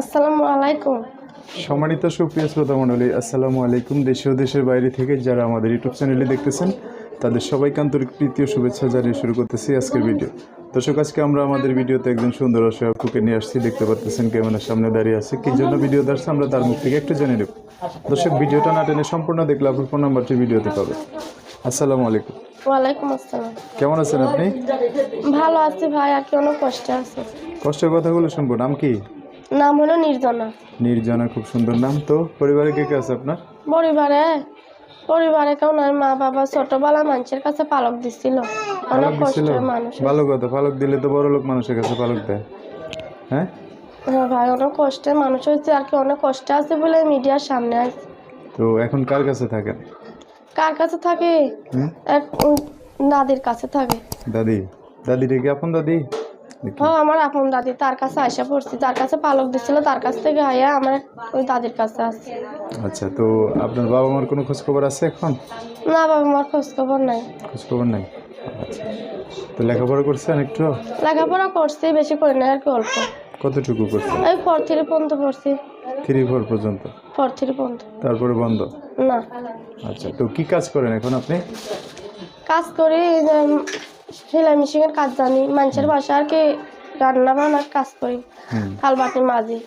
আসসালামু আলাইকুম। সম্মানিত সুপ্রিয় শ্রোতা মণ্ডলী আসসালামু আলাইকুম। দেশে ও দেশের বাইরে থেকে যারা আমাদের ইউটিউব চ্যানেলে দেখতেছেন তাদের সবাইকে আন্তরিক প্রীতি ও শুভেচ্ছা জানিয়ে শুরু করতেছি আজকের ভিডিও। দর্শক আজকে আমরা আমাদের ভিডিওতে একজন সুন্দর অসহায়কুকে নিয়ে আসছি। দেখতে পাচ্ছেন ক্যামেরার সামনে দাঁড়িয়ে আছে। কি জন্য ভিডিও আসছে আমরা তার মুখ থেকে একটু জেনে নেব। দর্শক ভিডিওটা না টেনে সম্পূর্ণ দেখলে আপনার ফোন নাম্বারটি ভিডিওতে পাবে আসসালামু আলাইকুম। ওয়ালাইকুম আসসালাম। কেমন আছেন আপনি? ভালো আছি ভাই আর কি অনেক কষ্টে আছে কষ্টের কথাগুলো শুনব। নাম কি? নাম হলো নির্জনা। নির্জনা খুব সুন্দর নাম। তো পরিবারে কে কে আছে আপনার? পরিবারে পরিবারে কেউ নাই। মা বাবা ছোটবেলা মানুষের কাছে পালক দিছিল। অনেক কষ্টের মানুষ ভালো কথা পালক দিলে তো বড় লোক মানুষের কাছে পালক দেয়। হ্যাঁ? হ্যাঁ ভাই অনেক কষ্টে মানুষ হয়েছে। আর কি অনেক কষ্টে আছে বলে মিডিয়ার সামনে আছে তো এখন কার কাছে থাকেন? কার কাছে থাকে? এক দাদির কাছে থাকে। দাদি? দাদি রে কি আপন দাদি? নাকি? ও আমার আপন দাদি তার কাছে আসা পড়ছি। তার কাছে পালক দিছিল তার কাছ থেকে আয়া আমার ওই দাদির কাছে আছে আচ্ছা তো আপনার বাবা মার কোনো খোঁজ খবর আছে এখন? না বাবা আমার খোঁজ খবর নাই। খোঁজ খবর নাই? আচ্ছা। তো লেখাপড়া করছেন একটু? লেখাপড়া করছি বেশি করে না আর কি অল্প। কতটুকু করছেন? এই ফোর থ্রি পর্যন্ত পড়ছি। থ্রি ফোর পর্যন্ত? ফোর থ্রি পর্যন্ত। তারপরে বন্ধ? না। আচ্ছা তো কি কাজ করেন এখন আপনি? কাজ করি সেলাই মেশিনের কাজ জানি। মানুষের বাসা আর কি রান্না বান্নার কাজ করি। থাল বাটি মাঝি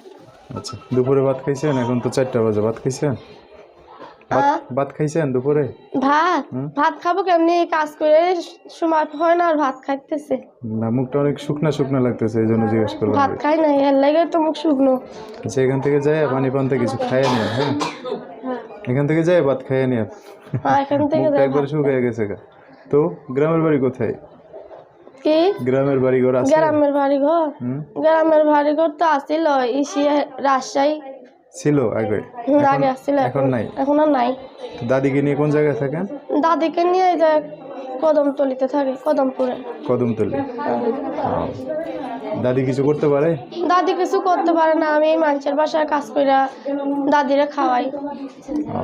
আচ্ছা দুপুরে ভাত খাইছেন? এখন তো চারটা বাজে। ভাত খাইছেন? ভাত- ভাত খাইছেন দুপুরে? ভাত? ভাত খাব কেমনি? কাজ করে সময় হয় না আর ভাত খাইতেছে। না মুখটা অনেক শুকনা শুকনা লাগতেছে এই জন্য জিজ্ঞেস করলাম ভাত খাই নাই এর লাগে তো মুখ শুকনো। আচ্ছা এখান থেকে যাই পানি পান্তা কিছু খাইয়ে নিয়ে হ্যাঁ? এখান থেকে যাই ভাত খাইয়ে নিয়ে। আর এখান থেকে একবার শুকিয়ে গেছে গা। তো গ্রামের বাড়ি কোথায়? কি? গ্রামের বাড়ি ঘর আছে? গ্রামের বাড়ি ঘর গ্রামের বাড়ি ঘর তো আছিল ইসি রাজশাহী। ছিল আগে। আগে আসছিল এখন নাই? এখন আর নাই। দাদিকে নিয়ে কোন জায়গায় থাকেন? দাদিকে নিয়ে এই যে কদমতলিতে থাকে কদমপুরে। কদমতলি। হ্যাঁ। দাদি কিছু করতে পারে? দাদি কিছু করতে পারে না আমি এই মানুষের বাসায় কাজ কইরা দাদিরে খাওয়াই। ও,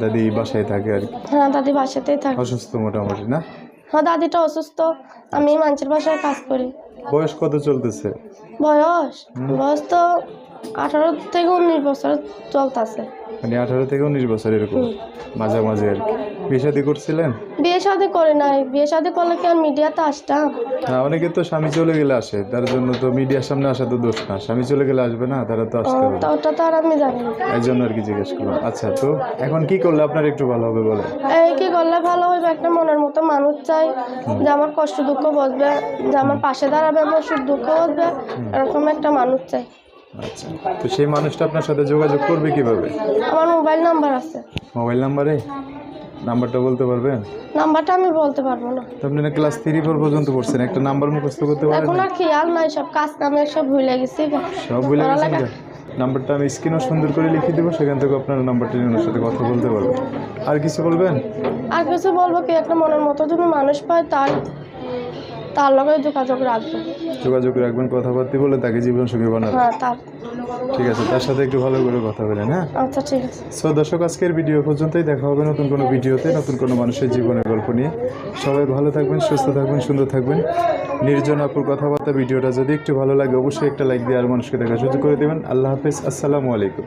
দাদি বাসায় থাকে আর কি? হ্যাঁ দাদি বাসাতেই থাকে। অসুস্থ মোটামুটি না? হ্যাঁ দাদিটা অসুস্থ আমি এই মানুষের বাসায় কাজ করি। বয়স কত চলতেছে? বয়স? বয়স তো আঠারো থেকে উনিশ বছর চলতেছে। মানে আঠারো থেকে উনিশ বছর এরকম? মাঝামাঝি আর কি? বিয়ে শাদী করছিলেন? বিয়ে শাদি করি নাই। বিয়ে শাদি করলে কি আর মিডিয়াতে আসতাম? না অনেকে তো স্বামী চলে গেলে আসে। তার জন্য তো মিডিয়ার সামনে আসা তো দোষ না। স্বামী চলে গেলে আসবে না তারা তো আসতে হবে তা ওটা তো আর আমি জানি না। এই জন্য আর কি জিজ্ঞেস করলাম। আচ্ছা তো এখন কি করলে আপনার একটু ভালো হবে বলে? এই কি করলে ভালো হবে? একটা মনের মতো মানুষ চাই যে আমার কষ্ট দুঃখ বুঝবে যে আমার পাশে দাঁড়াবে আমার সুখ দুঃখ বুঝবে এরকম একটা মানুষ চাই। আচ্ছা তো সেই মানুষটা আপনার সাথে যোগাযোগ করবে কীভাবে? আমার মোবাইল নাম্বার আছে। মোবাইল নাম্বারে? নাম্বারটা বলতে পারবেন? নাম্বারটা আমি বলতে পারব না। তো আপনি না ক্লাস থ্রি ফোর পর্যন্ত পড়ছেন একটা নাম্বার মুখস্থ করতে পারেন এখন আর খেয়াল নাই সব কাজ নামে সব ভুলে গেছি। সব ভুলে গেছেন নাম্বারটা আমি স্ক্রিনও সুন্দর করে লিখে দেবো সেখান থেকে আপনার নাম্বারটা নিয়ে ওনার সাথে কথা বলতে পারবেন। আর কিছু বলবেন? আর কিছু বলব কি একটা মনের মতো যদি মানুষ পায় তার তার লগে যোগাযোগ রাখব। যোগাযোগ রাখবেন কথাবার্তা বলে তাকে জীবন সুখী বানাবেন। হ্যাঁ তার ঠিক আছে তার সাথে একটু ভালো করে কথা বলেন হ্যাঁ? আচ্ছা ঠিক আছে। সো দর্শক আজকের ভিডিও পর্যন্তই। দেখা হবে নতুন কোনো ভিডিওতে নতুন কোনো মানুষের জীবনের গল্প নিয়ে। সবাই ভালো থাকবেন সুস্থ থাকবেন সুন্দর থাকবেন। নির্জন আপুর কথাবার্তা ভিডিওটা যদি একটু ভালো লাগে অবশ্যই একটা লাইক দিয়ে আর মানুষকে দেখার সুযোগ করে দেবেন। আল্লাহ হাফেজ আসসালামু আলাইকুম।